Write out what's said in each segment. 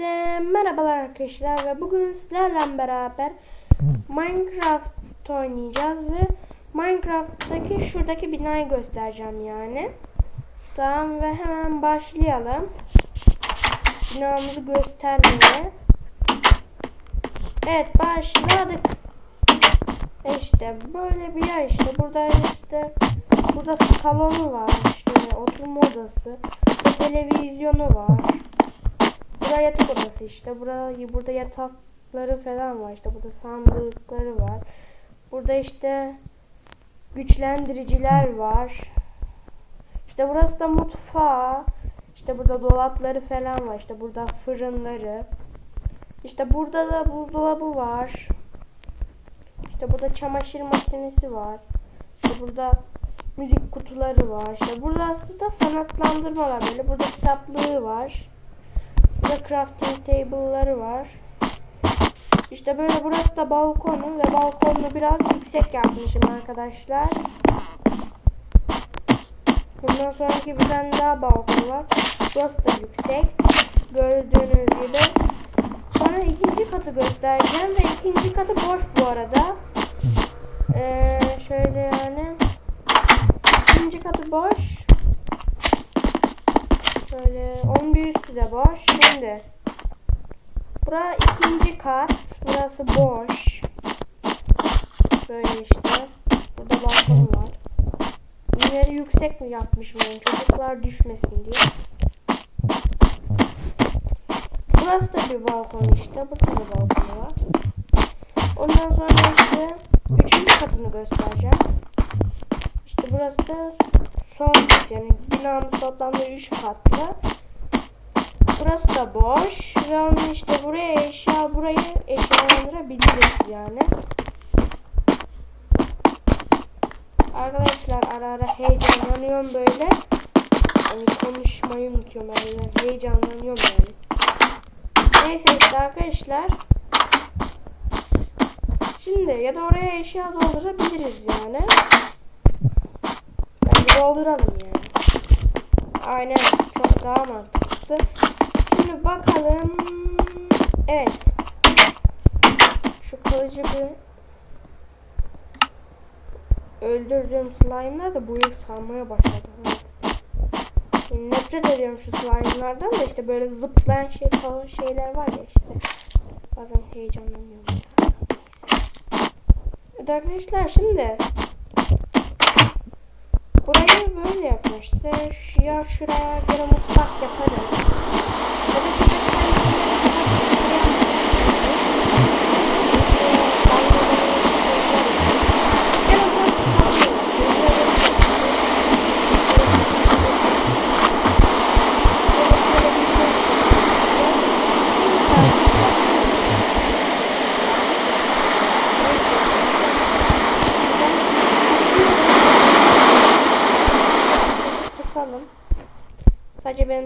Merhabalar arkadaşlar ve bugün sizlerle beraber Minecraft oynayacağız ve Minecraft'taki şuradaki binayı göstereceğim yani. Tamam ve hemen başlayalım. Binamızı göstermeye. Evet başladık. İşte böyle bir yer işte. Burada işte burada salonu var işte oturma odası. Televizyonu var. Burada yatak odası işte. Burada, burada yatakları falan var işte. Burada sandıkları var. Burada işte güçlendiriciler var. İşte burası da mutfağı. İşte burada dolapları falan var. İşte burada fırınları. İşte burada da buzdolabı var. İşte burada çamaşır makinesi var. İşte burada müzik kutuları var. İşte burada aslında sanatlandırmalar böyle. Burada kitaplığı var. Burada crafting table'ları var. İşte böyle burası da balkonu ve balkonunu biraz yüksek yapmışım arkadaşlar. Bundan sonraki bir tane daha balkon var. Burası da yüksek. Gördüğünüz gibi. Sonra ikinci katı göstereceğim ve ikinci katı boş bu arada. Ee, şöyle yani. İkinci katı boş. Böyle 11 üstü de boş. Şimdi bura ikinci kat. Burası boş. Böyle işte. Burada balkon var. Yeri yüksek mi yapmışım yani çocuklar düşmesin diye. Burası da bir balkon işte. Burada da balkon var. Ondan sonra işte üçüncü katını göstereceğim. İşte burası da son yani binanın toplamda 3 katlı. Burası da boş ve onun işte buraya eşya burayı eşyalandırabiliriz yani. Arkadaşlar ara ara heyecanlanıyorum böyle. Hani konuşmayı unutuyorum yani heyecanlanıyorum yani. Neyse işte arkadaşlar. Şimdi ya da oraya eşya doldurabiliriz yani. Dolduralım yani. Aynen çok daha mantıklısı. Şimdi bakalım. Evet. Şu kılıcı bir öldürdüğüm slime'lar da yıl sarmaya başladı. Yani nefret ediyorum şu slime'lardan da işte böyle zıplayan şey falan şeyler var ya işte. Bazen heyecanlanıyorum. Evet arkadaşlar şimdi böyle yapmış. İşte ya şuraya göre mutfak yaparız. Ya da şurada bir tane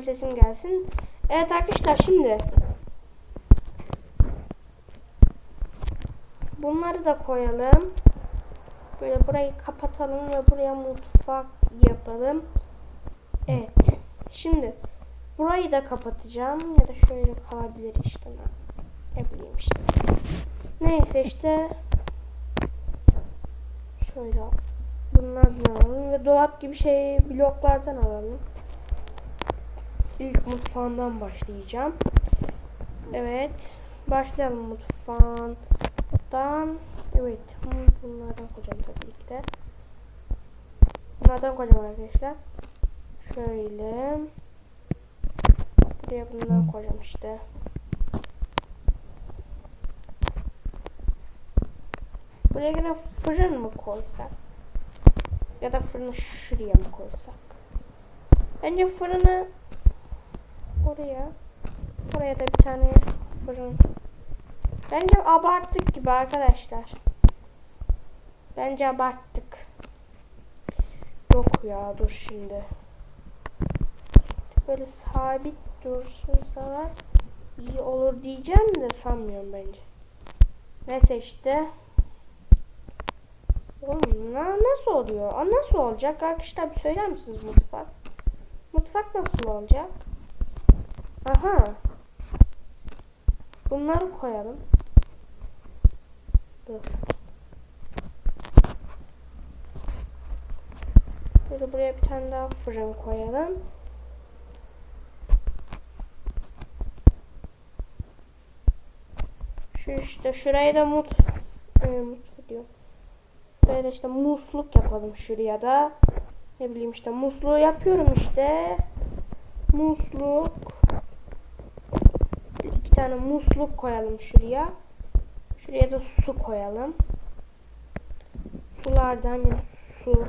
sesim gelsin. Evet arkadaşlar şimdi bunları da koyalım. Böyle burayı kapatalım ve buraya mutfak yapalım. Evet. Şimdi burayı da kapatacağım ya da şöyle kalabilir işte. Ne bileyim işte. Neyse işte şöyle bunlardan alalım ve dolap gibi şey bloklardan alalım. İlk mutfağından başlayacağım. Evet. Başlayalım mutfağından. Evet. Bunlardan koyacağım tabii ki de. Bunlardan koyacağım arkadaşlar. Şöyle. Buraya bundan koyacağım işte. Buraya yine fırın mı koysak? Ya da fırını şuraya mı koysak? Bence fırını oraya. Oraya da bir tane fırın. Bence abarttık gibi arkadaşlar. Bence abarttık. Yok ya dur şimdi. Böyle sabit dursunsalar iyi olur diyeceğim de sanmıyorum bence. Neyse işte. Oğlum na- nasıl oluyor? Aa, nasıl olacak? Arkadaşlar söyler misiniz mutfak? Mutfak nasıl olacak? Aha. Bunları koyalım. Dur. Böyle buraya bir tane daha fırın koyalım. Şu işte şuraya da mut, e, diyor. Böyle işte musluk yapalım şuraya da. Ne bileyim işte musluğu yapıyorum işte. Musluk. Tane musluk koyalım şuraya. Şuraya da su koyalım. Sulardan ya su.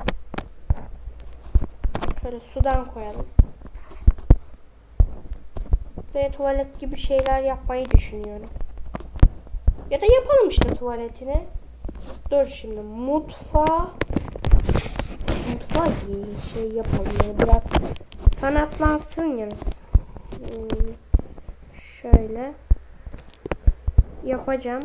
Şöyle sudan koyalım. Buraya tuvalet gibi şeyler yapmayı düşünüyorum. Ya da yapalım işte tuvaletini. Dur şimdi mutfağa mutfağa şey yapalım yani biraz sanatlansın yani. Hmm, Şöyle yapacağım.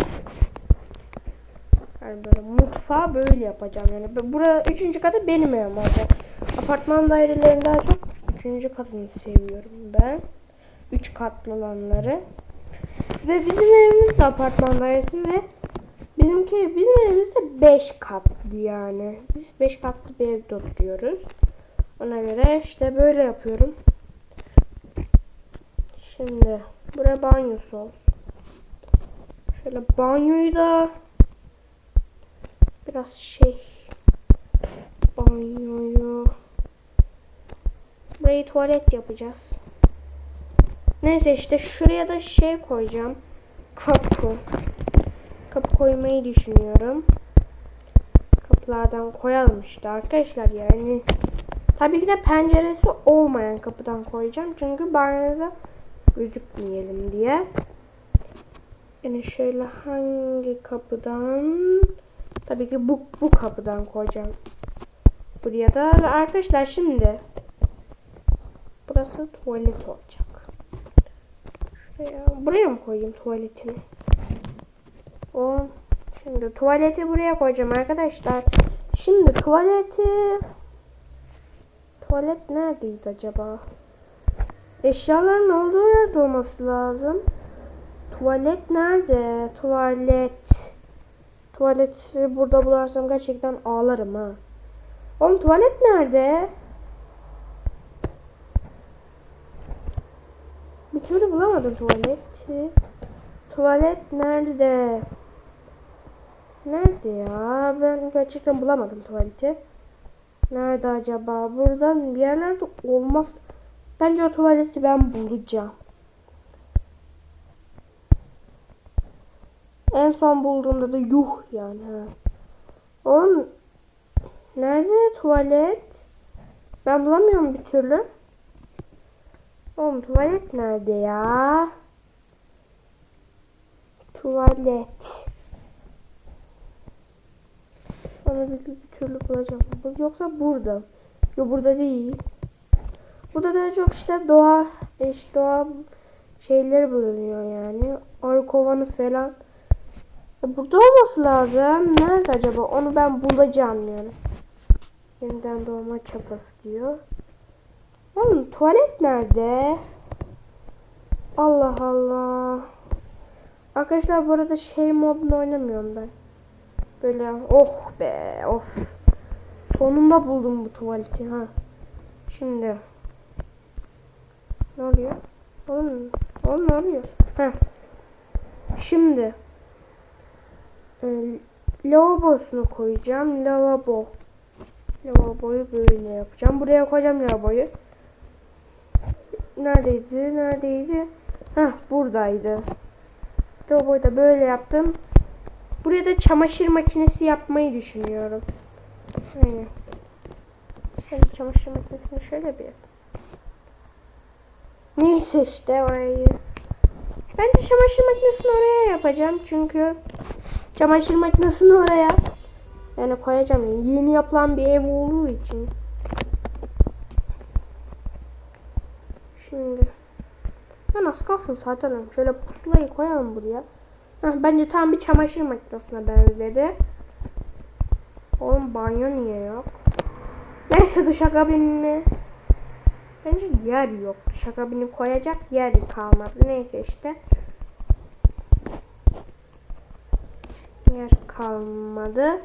Yani böyle mutfağı böyle yapacağım yani. Bu- Bura üçüncü katı benim evim olacak. Apartman dairelerini daha çok üçüncü katını seviyorum ben. Üç katlı olanları. Ve bizim evimiz de apartman dairesi ve bizimki bizim evimiz de 5 katlı yani. Biz 5 katlı bir evde oturuyoruz. Ona göre işte böyle yapıyorum. Şimdi buraya banyosu olsun. Şöyle banyoyu da biraz şey banyoyu burayı tuvalet yapacağız. Neyse işte şuraya da şey koyacağım. Kapı. Kapı koymayı düşünüyorum. Kapılardan koyalım işte arkadaşlar yani. Tabii ki de penceresi olmayan kapıdan koyacağım. Çünkü banyoda gözükmeyelim diye. Yani şöyle hangi kapıdan? Tabii ki bu, bu kapıdan koyacağım. Buraya da arkadaşlar şimdi burası tuvalet olacak. Şuraya, buraya mı koyayım tuvaletini? O şimdi tuvaleti buraya koyacağım arkadaşlar. Şimdi tuvaleti tuvalet neredeydi acaba? Eşyaların olduğu yerde olması lazım. Tuvalet nerede? Tuvalet. Tuvaleti burada bularsam gerçekten ağlarım ha. Oğlum tuvalet nerede? Bir türlü bulamadım tuvaleti. Tuvalet nerede? Nerede ya? Ben gerçekten bulamadım tuvaleti. Nerede acaba? Buradan bir yerlerde olmaz. Bence o tuvaleti ben bulacağım. En son bulduğumda da yuh yani ha. Oğlum nerede tuvalet? Ben bulamıyorum bir türlü. Oğlum tuvalet nerede ya? Tuvalet. Onu bir, bir türlü bulacağım. Bu- Yoksa burada. Yok burada değil. Burada daha çok işte doğa, eş doğa şeyleri bulunuyor yani. Arı falan. E, Burada olması lazım. Nerede acaba? Onu ben bulacağım yani. Yeniden doğma çapası diyor. Oğlum tuvalet nerede? Allah Allah. Arkadaşlar bu arada şey modunu oynamıyorum ben. Böyle oh be of. Sonunda buldum bu tuvaleti ha. Şimdi. Ne oluyor? Oğlum, oğlum ne oluyor? Heh. Şimdi. E, lavabosunu koyacağım. Lavabo. Lavaboyu böyle yapacağım. Buraya koyacağım lavaboyu. Neredeydi? Neredeydi? Heh buradaydı. Lavaboyu da böyle yaptım. Buraya da çamaşır makinesi yapmayı düşünüyorum. Aynen. Şöyle çamaşır makinesini şöyle bir Neyse işte orayı. Bence çamaşır makinesini oraya yapacağım. Çünkü çamaşır makinesini oraya yani koyacağım. Yeni yapılan bir ev olduğu için. Şimdi ben az kalsın zaten. Şöyle pusulayı koyalım buraya. Heh, bence tam bir çamaşır makinesine benzedi. Oğlum banyo niye yok? Neyse duşakabinini. Bence yer yok. Duşakabini koyacak yer kalmadı. Neyse işte. Kalmadı.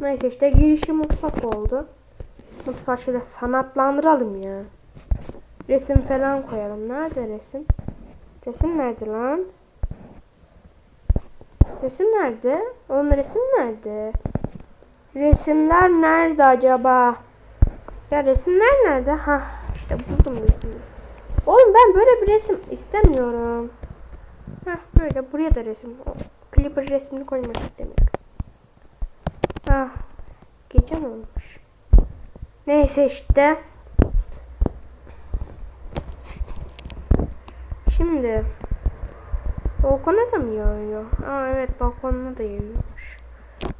Neyse işte girişi mutfak oldu. Mutfağı şöyle sanatlandıralım ya. Resim falan koyalım. Nerede resim? Resim nerede lan? Resim nerede? Oğlum resim nerede? Resimler nerede acaba? Ya resimler nerede? Ha işte buldum resimleri. Oğlum ben böyle bir resim istemiyorum. Heh böyle buraya da resim. O Clipper resmini koymak istemiyorum. Ah gece mi olmuş? Neyse işte. Şimdi balkona da mı yağıyor? Aa evet balkonuna da yağıyormuş.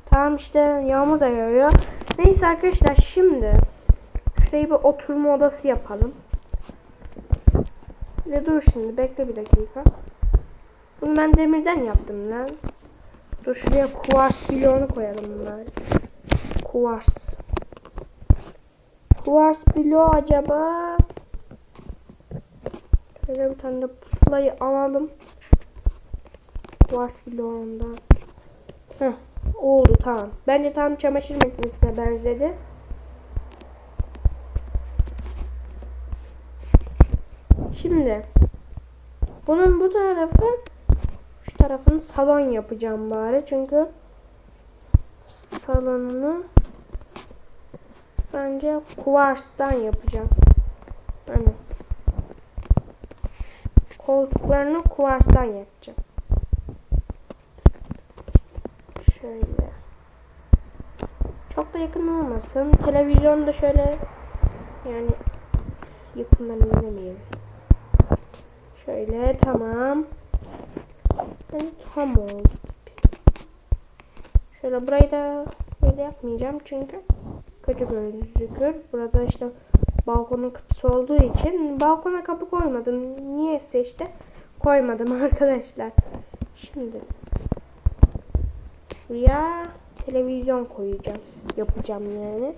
Tamam işte yağmur da yağıyor. Neyse arkadaşlar şimdi şurayı bir oturma odası yapalım. Ve dur şimdi bekle bir dakika. Bunu ben demirden yaptım lan. Dur şuraya kuvars bloğunu koyalım bunlar. Kuvars. Kuvars bloğu acaba Şöyle bir tane de pusulayı alalım. Kuvars bloğundan. Heh, oldu tamam. Bence tam çamaşır makinesine benzedi. Şimdi bunun bu tarafı tarafını salon yapacağım bari çünkü salonunu bence kuvarstan yapacağım. Hani koltuklarını kuvarstan yapacağım. Şöyle. Çok da yakın olmasın. Televizyon da şöyle yani yakından izlemeyelim. Şöyle tamam. Yani tam oldu. Şöyle burayı da böyle yapmayacağım çünkü kötü gözükür. Burada işte balkonun kapısı olduğu için balkona kapı koymadım. Niyeyse işte koymadım arkadaşlar. Şimdi buraya televizyon koyacağım. Yapacağım yani.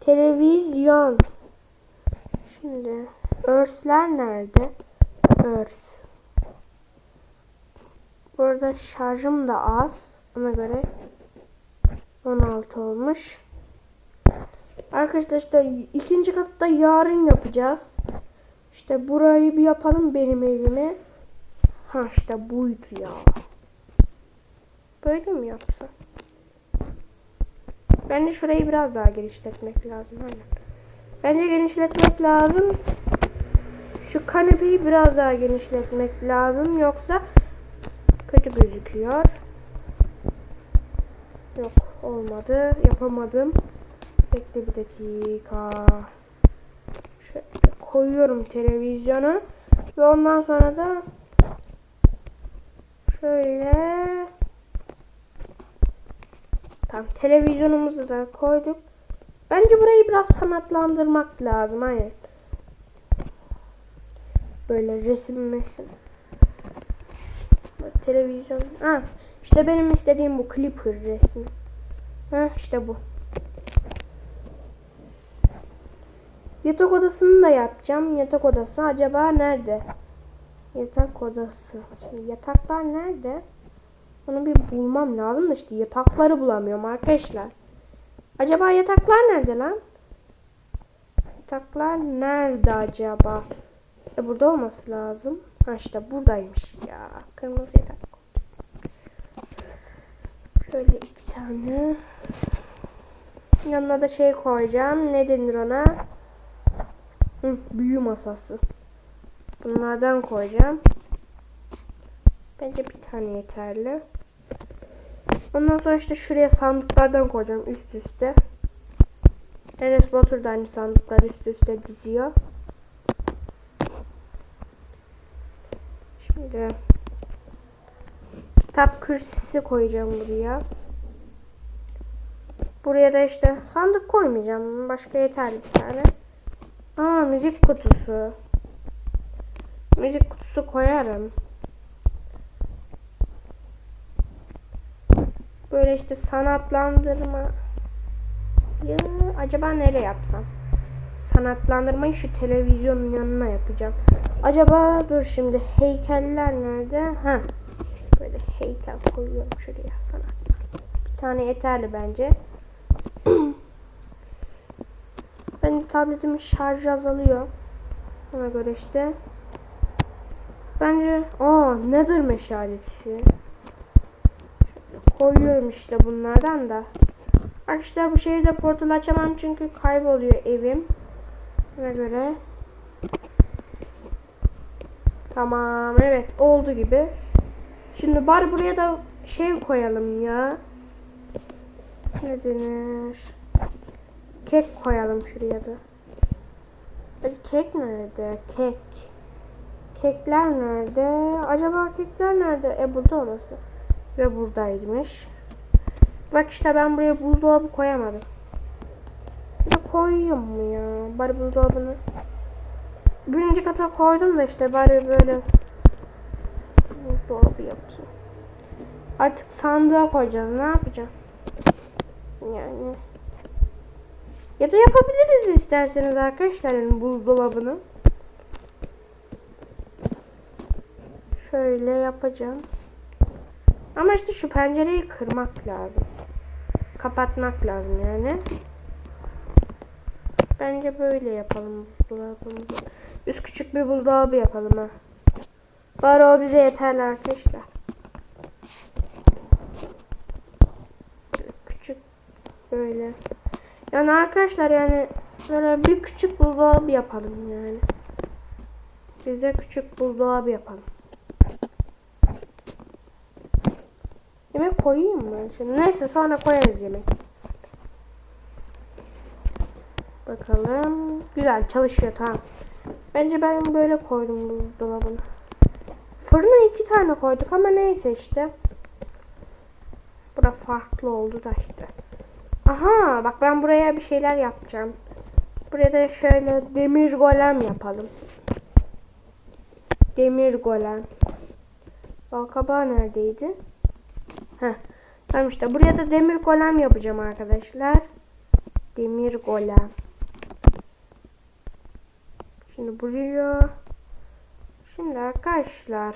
Televizyon. Şimdi örsler nerede? Örs. Burada şarjım da az. Ona göre 16 olmuş. Arkadaşlar işte ikinci katta yarın yapacağız. İşte burayı bir yapalım benim evime. Ha işte buydu ya. Böyle mi yapsam? Bence şurayı biraz daha genişletmek lazım. Aynen. Bence genişletmek lazım. Şu kanepeyi biraz daha genişletmek lazım. Yoksa kötü gözüküyor. Yok olmadı. Yapamadım. Bekle bir dakika. Şöyle koyuyorum televizyonu. Ve ondan sonra da şöyle Tamam televizyonumuzu da koyduk. Bence burayı biraz sanatlandırmak lazım. Aynen. Böyle resim resim. Televizyon. Ha, işte benim istediğim bu Clipper resmi. Ha, işte bu. Yatak odasını da yapacağım. Yatak odası acaba nerede? Yatak odası. Şimdi yataklar nerede? Onu bir bulmam lazım da işte yatakları bulamıyorum arkadaşlar. Acaba yataklar nerede lan? Yataklar nerede acaba? E burada olması lazım. Ha işte buradaymış ya. Kırmızı yatak. Şöyle iki tane. Yanına da şey koyacağım. Ne denir ona? Hı, büyü masası. Bunlardan koyacağım. Bence bir tane yeterli. Ondan sonra işte şuraya sandıklardan koyacağım üst üste. Enes Batur da aynı sandıklar üst üste diziyor. Şimdi kitap kürsüsü koyacağım buraya. Buraya da işte sandık koymayacağım. Başka yeterli bir tane. Aa müzik kutusu. Müzik kutusu koyarım. Böyle işte sanatlandırma. Ya acaba nereye yapsam? Sanatlandırmayı şu televizyonun yanına yapacağım. Acaba dur şimdi heykeller nerede? Ha. Böyle heykel koyuyorum şuraya sanatlar. tane yeterli bence. Benim tabletimin şarjı azalıyor. Ona göre işte. Bence aa nedir meşalesi? Koyuyorum işte bunlardan da. Arkadaşlar bu şehirde portal açamam çünkü kayboluyor evim. Ona göre. Tamam evet oldu gibi. Şimdi bari buraya da şey koyalım ya. Ne denir? Kek koyalım şuraya da. Kek nerede? Kek. Kekler nerede? Acaba kekler nerede? E burada orası. Ve buradaymış. Bak işte ben buraya buzdolabı koyamadım. De koyayım mı ya? Bari buzdolabını. Birinci kata koydum da işte bari böyle buzdolabı yapayım. Artık sandığa koyacağız. Ne yapacağım? Yani. Ya da yapabiliriz isterseniz arkadaşlar buzdolabını. Şöyle yapacağım. Ama işte şu pencereyi kırmak lazım. Kapatmak lazım yani. Bence böyle yapalım buzdolabımızı. Biz küçük bir buzdolabı yapalım ha. Bari o bize yeterli arkadaşlar. Küçük böyle. Yani arkadaşlar yani böyle bir küçük buzdolabı yapalım yani. Bize küçük buzdolabı yapalım. Yemek koyayım mı? Şimdi neyse sonra koyarız yemek. Bakalım. Güzel çalışıyor tamam. Bence ben böyle koydum buzdolabını. Fırına iki tane koyduk ama neyse işte. Bura farklı oldu da işte. Aha bak ben buraya bir şeyler yapacağım. Buraya da şöyle demir golem yapalım. Demir golem. Balkabağı neredeydi? Heh. Tamam işte buraya da demir golem yapacağım arkadaşlar. Demir golem. Şimdi buraya Şimdi arkadaşlar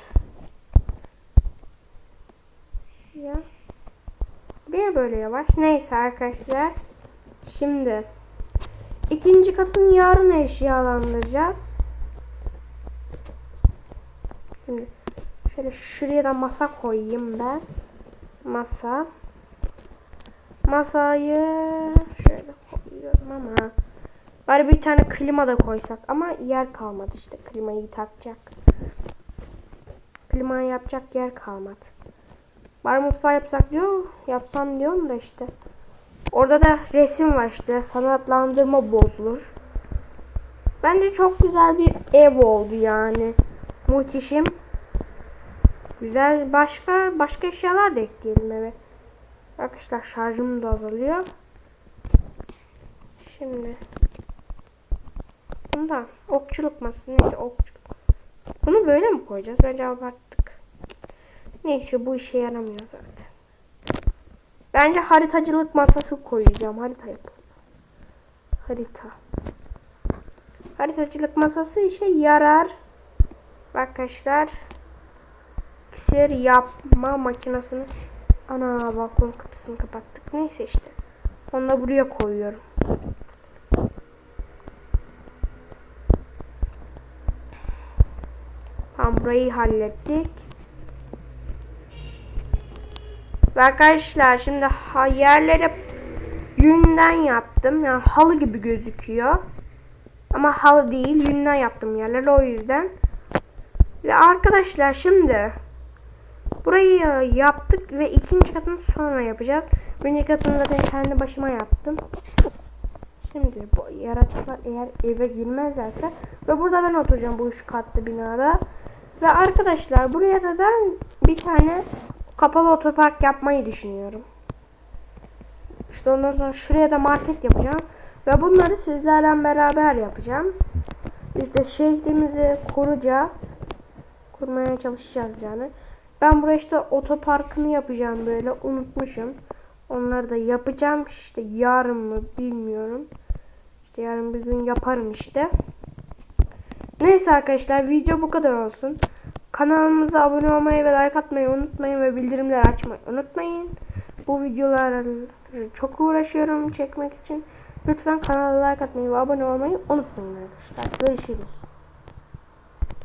ya Buraya böyle yavaş. Neyse arkadaşlar. Şimdi ikinci katını yarın eşyalandıracağız. Şimdi şöyle şuraya da masa koyayım ben. Masa. Masayı şöyle koyuyorum ama bari bir tane klima da koysak ama yer kalmadı işte klimayı takacak. Klimayı yapacak yer kalmadı. Bari mutfağı yapsak diyor, yapsam diyorum da işte. Orada da resim var işte. Sanatlandırma bozulur. Bence çok güzel bir ev oldu yani. Muhteşem. Güzel. Başka başka eşyalar da ekleyelim eve. Arkadaşlar şarjım da azalıyor. Şimdi. Bunda okçuluk masası neydi okçuluk. Bunu böyle mi koyacağız? Bence abarttık. Neyse bu işe yaramıyor zaten. Bence haritacılık masası koyacağım. Harita yapalım. Harita. Haritacılık masası işe yarar. Arkadaşlar. Sir yapma makinesini. Ana balkon kapısını kapattık. Neyse işte. Onu da buraya koyuyorum. Tamam burayı hallettik. Ve arkadaşlar şimdi ha, yerleri yünden yaptım. Yani halı gibi gözüküyor. Ama halı değil yünden yaptım yerleri o yüzden. Ve arkadaşlar şimdi burayı yaptık ve ikinci katını sonra yapacağız. Birinci katını zaten kendi başıma yaptım. Şimdi bu yaratıklar eğer eve girmezlerse ve burada ben oturacağım bu üç katlı binada. Ve arkadaşlar buraya da ben bir tane kapalı otopark yapmayı düşünüyorum. İşte ondan sonra şuraya da market yapacağım. Ve bunları sizlerle beraber yapacağım. İşte şehrimizi kuracağız. Kurmaya çalışacağız yani. Ben buraya işte otoparkını yapacağım böyle. Unutmuşum. Onları da yapacağım. İşte yarın mı bilmiyorum. İşte yarın bir gün yaparım işte. Neyse arkadaşlar video bu kadar olsun. Kanalımıza abone olmayı ve like atmayı unutmayın ve bildirimleri açmayı unutmayın. Bu videoları çok uğraşıyorum çekmek için. Lütfen kanala like atmayı ve abone olmayı unutmayın arkadaşlar. Görüşürüz.